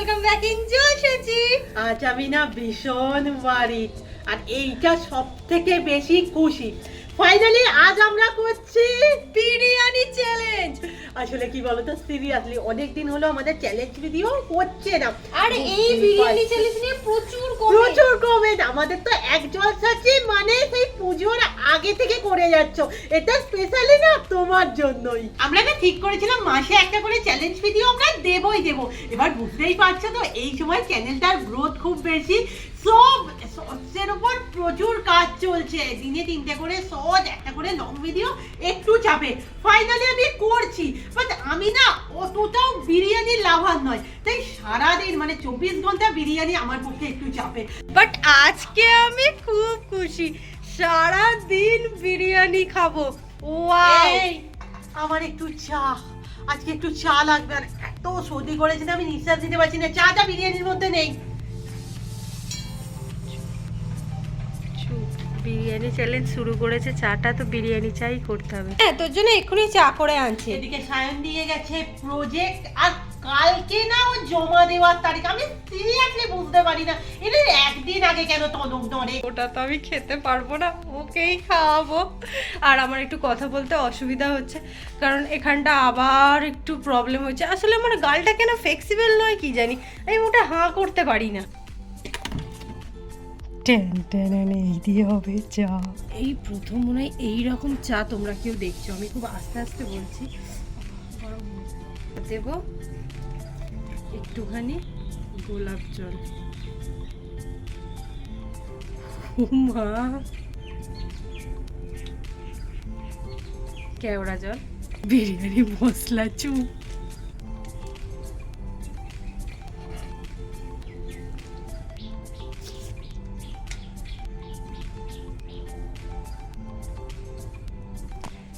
Welcome back আজ আমি না ভীষণ ওয়ারিড আর এইটা সব থেকে বেশি খুশি। ফাইনালি আজ আমরা করছি বিরিয়ানি চ্যালেঞ্জ আসলে কি বলতো সিরিয়াসলি অনেক দিন হলো আমাদের চ্যালেঞ্জ ভিডিও হচ্ছে না। আর এই বিরিয়ানি চ্যালেঞ্জ নিয়ে প্রচুর প্রচুর কমেন্ট আমাদের তো এক জলসাচ্ছি মানে সেই পুজোর আগে থেকে করে যাচ্ছ। এটা স্পেশালি না তোমার জন্যই। আমরা না ঠিক করেছিলাম মাসে একটা করে চ্যালেঞ্জ ভিডিও আমরা দেবই দেব। এবার বুঝতেই পারছ তো এই সময় চ্যানেলটার গ্রোথ খুব বেশি। সব শর্টসের উপর প্রচুর কাজ চলছে। দিনে তিনটে করে শর্ট একটা করে লং ভিডিও একটু চাপে। ফাইনালি আমি করছি। বাট আমি না অতটাও বিরিয়ানির লাভার নয়। তাই সারাদিন মানে চব্বিশ ঘণ্টা বিরিয়ানি আমার পক্ষে একটু চাপে। বাট আজকে আমি খুব খুশি। সারা দিন বিরিয়ানি খাব। ওয়াও এই, আমার একটু চা। আজকে একটু চা লাগবে। আর এত সর্দি করেছে না আমি নিঃশ্বাস দিতে পারছি না। চাটা বিরিয়ানির মধ্যে নেই। বিরিয়ানি চ্যালেঞ্জ শুরু করেছে চাটা তো বিরিয়ানি চাই করতে হবে। হ্যাঁ তোর জন্য এক্ষুনি চা করে আনছে। এদিকে সায়ন দিয়ে গেছে প্রজেক্ট আর কালকে না ও জমা দেওয়ার তারিখ আমি সিরিয়াসলি বুঝতে পারি না। এটা একদিন আগে কেন তদক ধরে? ওটা তো আমি খেতে পারব না ওকেই খাওয়াবো। আর আমার একটু কথা বলতে অসুবিধা হচ্ছে কারণ এখানটা আবার একটু প্রবলেম হচ্ছে। আসলে আমার গালটা কেন ফ্লেক্সিবল নয় কি জানি? আমি ওটা হাঁ করতে পারি না। টেন টেন এই দিয়ে হবে চা। এই প্রথম মনে হয় এইরকম চা তোমরা কেউ দেখছ। আমি খুব আস্তে আস্তে বলছি। দেব একটুখানি গোলাপ জল। মা। কেওড়া জল। বিরিয়ানি মশলা চুপ।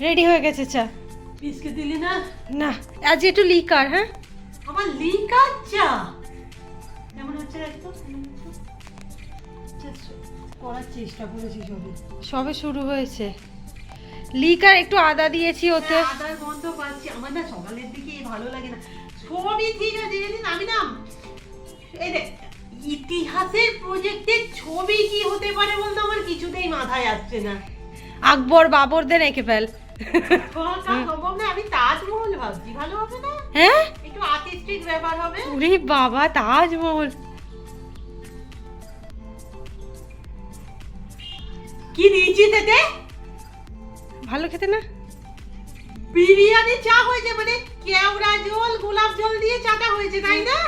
রেডি হয়ে গেছে চা। বিস্কিট দিলি না? না আজ একটু লিকার হ্যাঁ? আমার লিকার চা। কেমন হচ্ছে Just করার চেষ্টা করেছি সবে। শুরু হয়েছে। লিকার একটু আদা দিয়েছি ওতে। হ্যাঁ, আদার গন্ধ পাচ্ছি। আমার না সকালের দিকে ভালো লাগে না। সবই ঠিক আছে যেদিন আমি না এই দেখ ইতিহাসের প্রজেক্টের ছবি কি হতে পারে বলতে আমার কিছুতেই মাথায় আসছে না। আকবর বাবরদের এঁকে ফেল। হ্যাঁ ওরে বাবা তাজমহল কি দিয়েছি এতে? ভালো খেতে না? বিরিয়ানি চা হয়েছে মানে কেওড়া জল গোলাপ জল দিয়ে চাটা হয়েছে তাই না?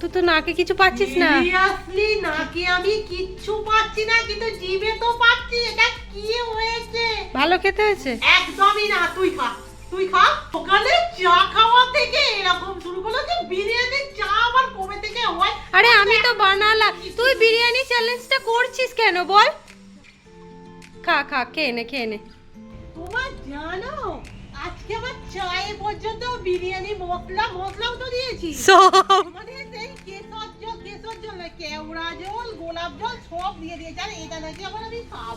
তুই তো নাকে কিছু পাচ্ছিস না। সিরিয়াসলি নাকি আমি কিচ্ছু পাচ্ছি না কিন্তু জিভে তো পাচ্ছি এটা কি হয়েছে? ভালো খেতে হয়েছে? একদমই না তুই খা তুই খা। সকালে চা খাওয়া থেকে এরকম শুরু করল যে বিরিয়ানির চা আবার কবে থেকে হয়? আরে আমি তো বানালাম। তুই বিরিয়ানি চ্যালেঞ্জটা করছিস কেন বল? খা খা খেয়ে নে খেয়ে নে। তোমার জানো আজকে আমার চায়ে পর্যন্ত বিরিয়ানি মশলা মশলাও তো দিয়েছি। মানে কেশর জল কেশর জল না কেওড়া জল গোলাপ জল সব দিয়ে দিয়েছে। আর এটা নাকি আবার আমি খাব।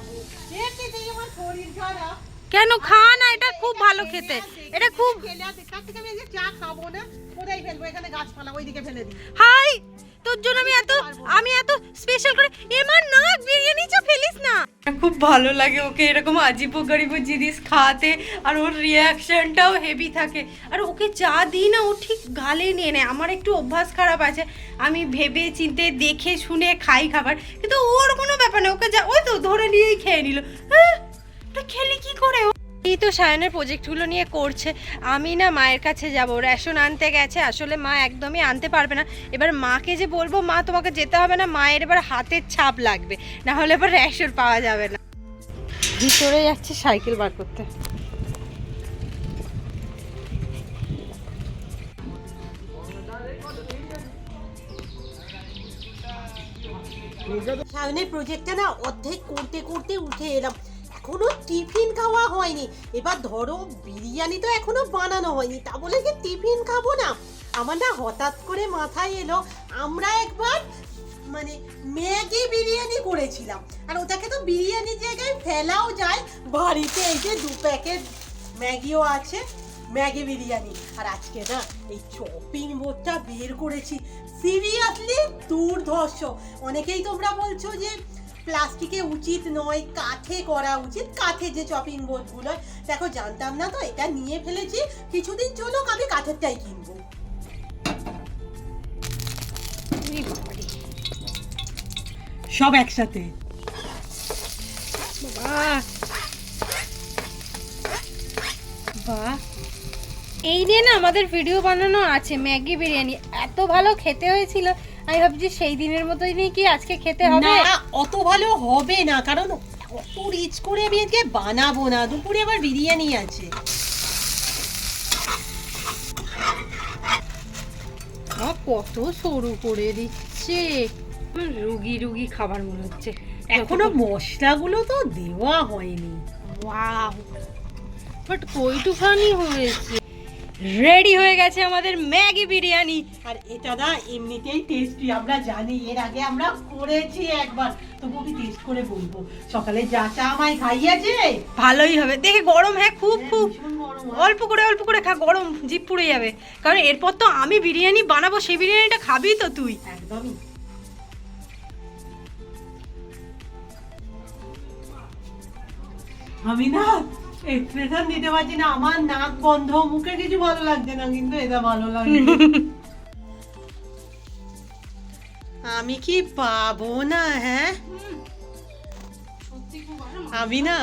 এতে আমার শরীর খারাপ। কেন খা না এটা খুব ভালো খেতে এটা খুব চা খাব না কোথায় ফেলব এখানে গাছপালা ওইদিকে ফেলে দিই। হাই তোর জন্য আমি এত আমি এত স্পেশাল করে এমন না বিরিয়ানি চা ফেলিস না। খুব ভালো লাগে ওকে। এরকম আজিব গরিব জিনিস খাওয়াতে আর ওর রিয়াকশনটাও হেভি থাকে। আর ওকে চা দিই না, ও ঠিক গালে নিয়ে নেয়। আমার একটু অভ্যাস খারাপ আছে। আমি ভেবে চিনতে, দেখে শুনে খাই খাবার। কিন্তু ওর কোনো ব্যাপার না। ওকে যা ওই তো ধরে নিয়েই খেয়ে নিল। হ্যাঁ খেলি কি করে ও? এই তো সায়নের প্রজেক্টগুলো নিয়ে করছে। আমি না মায়ের কাছে যাব। রেশন আনতে গেছে। আসলে মা একদমই আনতে পারবে না। এবার মাকে যে বলব, মা তোমাকে যেতে হবে না। মায়ের এবার হাতের ছাপ লাগবে। না হলে এবার রেশন পাওয়া যাবে না। ভিতরে যাচ্ছে সাইকেল বার করতে। সায়নের প্রজেক্টটা না অর্ধেক করতে করতে উঠে এলাম। এখনও টিফিন খাওয়া হয়নি। এবার ধরো বিরিয়ানি তো এখনও বানানো হয়নি, তা বলে কি টিফিন খাব না? আমার না হঠাৎ করে মাথায় এলো, আমরা একবার মানে ম্যাগি বিরিয়ানি করেছিলাম। আর ওটাকে তো বিরিয়ানির জায়গায় ফেলাও যায়। বাড়িতে এই যে দু প্যাকেট ম্যাগিও আছে, ম্যাগি বিরিয়ানি। আর আজকে না এই চপিং বোর্ডটা বের করেছি। সিরিয়াসলি দুর্ধর্ষ। অনেকেই তোমরা বলছো যে প্লাস্টিকে উচিত নয় কাঠে করা উচিত কাঠে যে চপিং বোর্ডগুলো দেখো জানতাম না তো এটা নিয়ে ফেলেছি কিছুদিন চলুক আমি কাঠেরটাই কিনবো। সব একসাথে? বাহ। বাহ। এই দিয়ে না আমাদের ভিডিও বানানো আছে ম্যাগি বিরিয়ানি। এত ভালো খেতে হয়েছিল। আমি ভাবছি সেই দিনের মতোই কি আজকে খেতে হবে? না অত ভালো হবে না কারণ অত রিচ করে আমি আজকে বানাবো না। দুপুরে আবার বিরিয়ানি আছে। কত সরু করে দিচ্ছে। রুগী রুগী খাবার মনে হচ্ছে। এখনও মশলাগুলো তো দেওয়া হয়নি। ওয়াও। বাট কইটুখানি হয়েছে। রেডি হয়ে গেছে আমাদের ম্যাগি বিরিয়ানি। আর এটা না এমনিতেই টেস্টি আমরা জানি এর আগে আমরা করেছি একবার তবু আমি টেস্ট করে বলব। সকালে যা চা আমায় খাইয়েছে? ভালোই হবে। দেখে গরম হ্যাঁ খুব খুব। হয়। অল্প করে অল্প করে খা গরম জিপ পুড়ে যাবে। কারণ এরপর তো আমি বিরিয়ানি বানাবো সেই বিরিয়ানিটা খাবি তো তুই। একদমই। আমি না এক্সপ্রেশন দিতে পারছি না, আমার নাক বন্ধ, মুখে কিছু ভালো লাগছে না, কিন্তু এটা ভালো লাগছে। আমি কি পাবো না হ্যাঁ? আমি না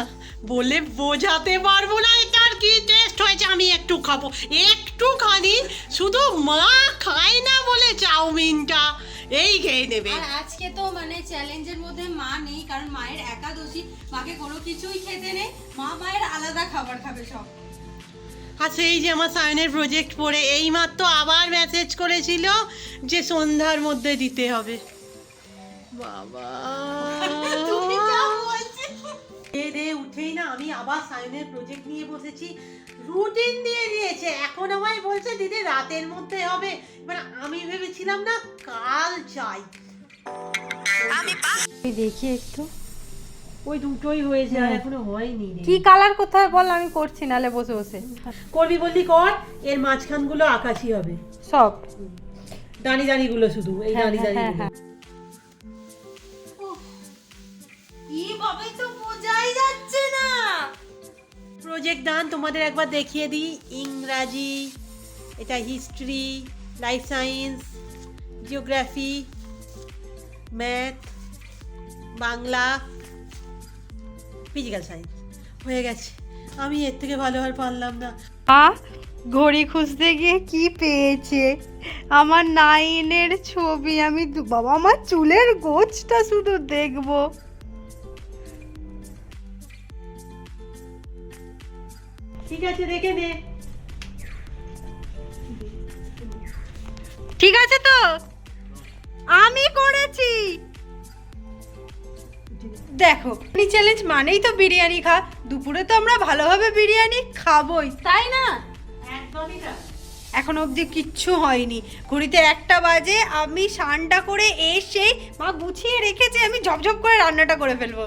বলে বোঝাতে পারব না, এটার কি টেস্ট হয়েছে, আমি একটু খাব। একটু একটুখানি শুধু মা খায় না বলে চাউমিনটা। এই খেয়ে নেবে। আর আজকে তো মানে চ্যালেঞ্জের মধ্যে মা নেই কারণ মায়ের একাদশী মাকে কোনো কিছুই খেতে নেই। মা মায়ের আলাদা খাবার খাবে সব। আচ্ছা এই যে আমার সায়নের প্রজেক্ট পড়ে এইমাত্র আবার মেসেজ করেছিল যে সন্ধ্যার মধ্যে দিতে হবে। বাবা। রে উঠেই না আমি আবার সায়নের প্রজেক্ট নিয়ে বসেছি। রুটিন দিয়ে দিয়েছে। এখন আমায় বলছে দিদি রাতের মধ্যে হবে। এবার আমি ভেবেছিলাম না কাল চাই আমি দেখি একটু। ওই দুটোই হয়েছে আর এখনও হয়নি কি কালার কোথায় বল আমি করছি নালে বসে বসে। করবি বললি কর এর মাঝখানগুলো আকাশি হবে। সব। দাঁড়ি দাঁড়িগুলো শুধু এই হ্যাঁ, দাঁড়ি হ্যাঁ, দাঁড়িগুলো হ্যাঁ। তো বোঝাই যাচ্ছে না প্রজেক্ট দান তোমাদের একবার দেখিয়ে দিই। ইংরাজি, এটা history life science geography math Bangla physical science হয়ে গেছে। আমি এর থেকে ভালো আর পারলাম না। আ, ঘড়ি খুঁজতে গিয়ে কি পেয়েছে? আমার নাইনের ছবি, আমি বাবা, আমার চুলের গোছটা শুধু দেখব। ঠিক আছে দেখে নে ঠিক আছে তো? আমি করেছি। দেখো চ্যালেঞ্জ মানেই তো বিরিয়ানি খা। দুপুরে তো আমরা ভালোভাবে বিরিয়ানি খাবোই। তাই না? একদমই না এখন অবধি কিচ্ছু হয়নি। ঘড়িতে একটা বাজে আমি স্নানটা করে এসেই মা গুছিয়ে রেখেছে আমি ঝপঝপ করে রান্নাটা করে ফেলব।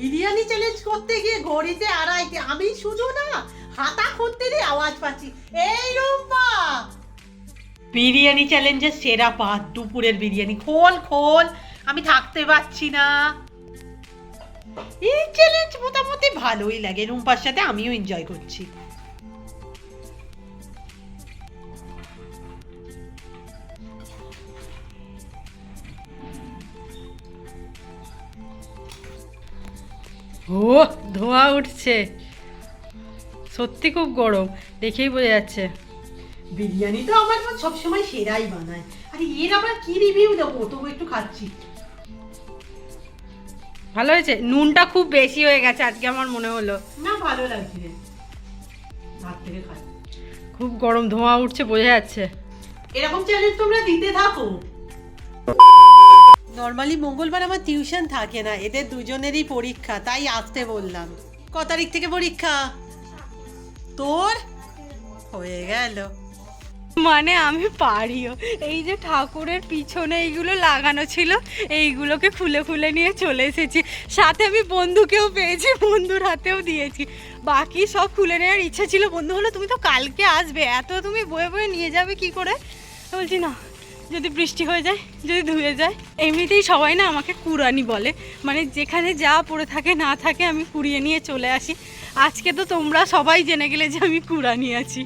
বিরিয়ানি চ্যালেঞ্জ করতে গিয়ে ঘড়িতে আড়াইতে আমি শুধু না, হাতা দিয়ে আওয়াজ পাচ্ছি। এই রুম্পা! বিরিয়ানি চ্যালেঞ্জের সেরা পাত দুপুরের বিরিয়ানি। খোল খোল, আমি থাকতে পারছি না। এই চ্যালেঞ্জ মোটামুটি ভালোই লাগে। রুম্পার সাথে আমিও এনজয় করছি। ও ধোঁয়া উঠছে। সত্যি খুব গরম দেখেই বোঝা যাচ্ছে। বিরিয়ানি তো আমার সবসময় সেরাই বানায়। আরে এর আবার কি রিভিউ দেবো? তবু একটু খাচ্ছি। ভালো হয়েছে? নুনটা খুব বেশি হয়ে গেছে আজকে আমার মনে হলো। না ভালো লাগছে। ভাত থেকে খাই খুব গরম ধোঁয়া উঠছে বোঝা যাচ্ছে। এরকম চ্যালেঞ্জ তোমরা দিতে থাকো। নর্মালি মঙ্গলবার আমার টিউশন থাকে না, এদের দুজনেরই পরীক্ষা, তাই আসতে বললাম। ক তারিখ থেকে পরীক্ষা? তোর? হয়ে গেল। মানে আমি পারিও। এই যে ঠাকুরের পিছনে এইগুলো লাগানো ছিল, এইগুলোকে খুলে খুলে নিয়ে চলে এসেছি। সাথে আমি বন্ধুকেও পেয়েছি, বন্ধুর হাতেও দিয়েছি। বাকি সব খুলে নেওয়ার ইচ্ছা ছিল। বন্ধু হলো, তুমি তো কালকে আসবে, এত তুমি বয়ে বয়ে নিয়ে যাবে কি করে? বলছি, না। যদি বৃষ্টি হয়ে যায় যদি ধুয়ে যায় এমনিতেই সবাই না আমাকে কুড়ানি বলে। মানে যেখানে যা পড়ে থাকে না থাকে আমি কুড়িয়ে নিয়ে চলে আসি। আজকে তো তোমরা সবাই জেনে গেলে যে আমি কুড়ানি আছি।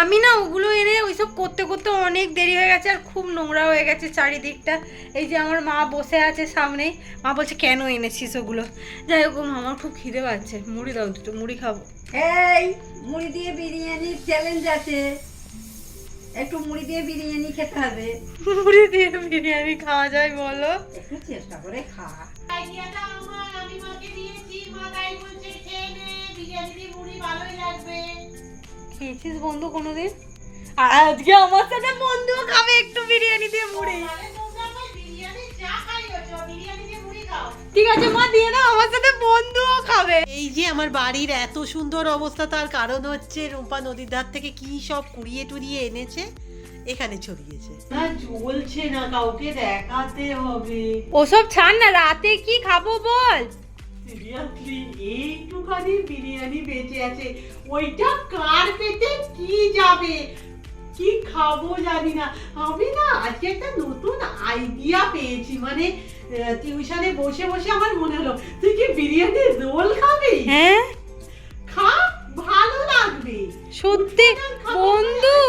আমি না ওগুলো এনে ওইসব করতে করতে অনেক দেরি হয়ে গেছে আর খুব নোংরা হয়ে গেছে চারিদিকটা। এই যে আমার মা বসে আছে সামনেই মা বলছে কেন এনেছিস ওগুলো? যাই হোক আমার খুব খিদে পাচ্ছে। মুড়ি দাও দুটো মুড়ি খাব। এই মুড়ি দিয়ে বিরিয়ানির চ্যালেঞ্জ আছে। একটু মুড়ি দিয়ে বিরিয়ানি খেতে হবে। মুড়ি দিয়ে বিরিয়ানি খাওয়া যায় বলো। একটু চেষ্টা করে খা। আইডিয়াটা আমার আমি মাকে দিয়েছি মা তাই বলছে খেয়ে নে বিরিয়ানি মুড়ি ভালোই লাগবে। খেয়েছিস বন্ধু কোনোদিন? আজকে আমার সাথে বন্ধুও খাবে একটু বিরিয়ানি দিয়ে মুড়ি। বিরিয়ানি যা খাইয়েছো বিরিয়ানি দিয়ে মুড়ি খাও। আছে মা দিয়ে দাও আমার সাথে বন্ধুও খাবে। এই যে আমার বাড়ির এত সুন্দর অবস্থা তার কারণ হচ্ছে রূপা নদীর ধার থেকে কি সব কুড়িয়ে টুড়িয়ে এনেছে এখানে ছড়িয়েছে না জ্বলছে না কাউকে দেখাতে হবে। ওসব ছাড় না রাতে কি খাব বল? সিরিয়াসলি এইটুখানি বিরিয়ানি বেঁচে আছে ওইটা কার পেটে কি যাবে? কি খাব জানি না। আমি না আজকে একটা নতুন আইডিয়া পেয়েছি। মানে টিউশনে বসে বসে আমার মনে হলো তুই কি বিরিয়ানি রোল খাবি? হ্যাঁ। খা ভালো লাগবে। সত্যি বন্ধু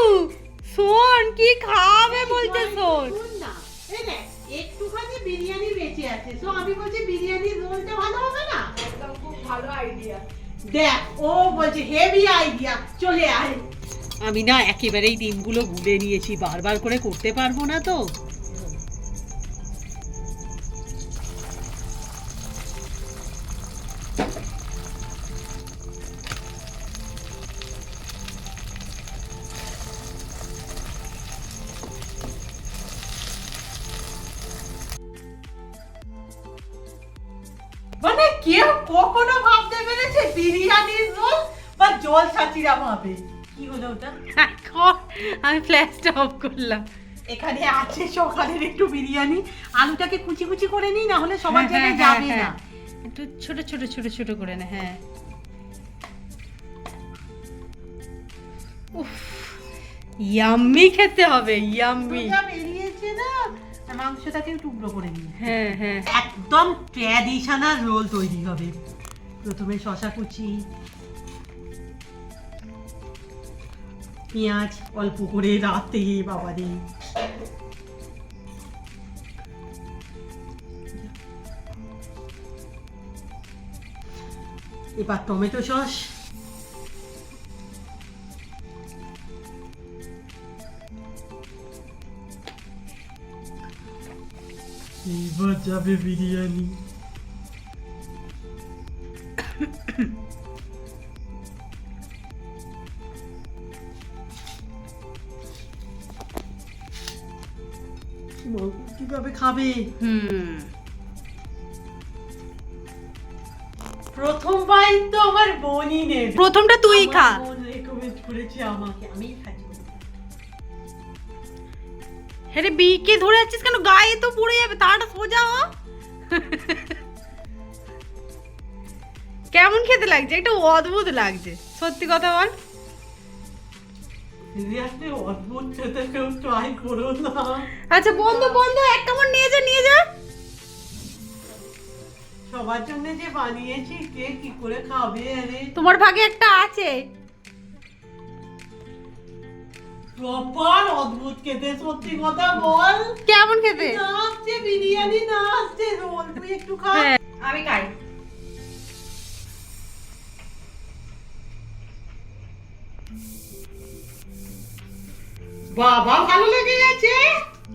শোন কি খাবে বলতে শোন। শোন না। এই দেখ একটুখানি বিরিয়ানি বেঁচে আছে। তো আমি বলছি বিরিয়ানি রোলটা ভালো হবে না? একদম খুব ভালো আইডিয়া দেখ ও বলছে হেভি আইডিয়া চলে আয়। আমি না একেবারেই ডিমগুলো গুলে নিয়েছি, বারবার করে করতে পারব না তো। মানে কেউ কখনো ভাবতে পেরেছে বিরিয়ানির রোল বা জল ছাচিরা ভাবে? ওটা? আমি ফ্ল্যাশটা অফ করলাম। এখানে আছে সকালের একটু বিরিয়ানি। আলুটাকে কুচি কুচি করে নিই না হলে সবার হ্যাঁ, জায়গায় হ্যাঁ, যাবে না। হ্যাঁ। একটু ছোট ছোট ছোট ছোট করে না হ্যাঁ। উফ ইয়াম্মি খেতে হবে ইয়াম্মি বেরিয়েছে না? মাংসটাকে টুকরো করে নিই। হ্যাঁ হ্যাঁ। একদম ট্র্যাডিশনাল রোল তৈরি হবে। প্রথমে শশা কুচি পেঁয়াজ অল্প করে রাতে বাবারে এবার টমেটো সস এইবার যাবে বিরিয়ানি কীভাবে খাবে? হুম। প্রথম তো আমার বোনই নেবে। প্রথমটা তুই খা। বোন রেকমেন্ড করেছে আমাকে। খাচ্ছি হ্যাঁ রে বিকে ধরে যাচ্ছিস কেন? গায়ে তো পড়ে যাবে তাড়াটা সোজা হ। কেমন খেতে লাগছে? একটু অদ্ভুত লাগছে। সত্যি কথা বল। আচ্ছা বন্ধু বন্ধু এক কামড় নিয়ে যা নিয়ে যা। সবার জন্য যে বানিয়েছি কে কি করে খাবে আরে? তোমার ভাগে একটা আছে। প্রপার অদ্ভুত খেতে সত্যি কথা বল। কেমন খেতে? না আসছে বিরিয়ানি না আসছে রোল। তুই একটু খা। হ্যাঁ। আমি খাই। বাবা ভালো লেগে গেছে?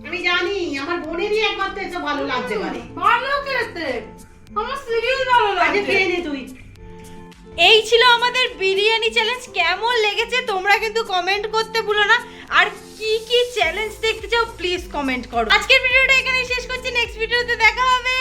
আমি জানি আমার বোনেরই একমাত্র এসব ভালো লাগতে পারে ভালো খেতে আমার সিরিয়াস ভালো কাজে লাগছে। ফিরে নে তুই। এই ছিল আমাদের বিরিয়ানি চ্যালেঞ্জ কেমন লেগেছে তোমরা কিন্তু কমেন্ট করতে ভুলো না। আর কি কি চ্যালেঞ্জ দেখতে চাও প্লিজ কমেন্ট করো। আজকের ভিডিওটা এখানেই শেষ করছি। নেক্সট ভিডিওতে দেখা হবে।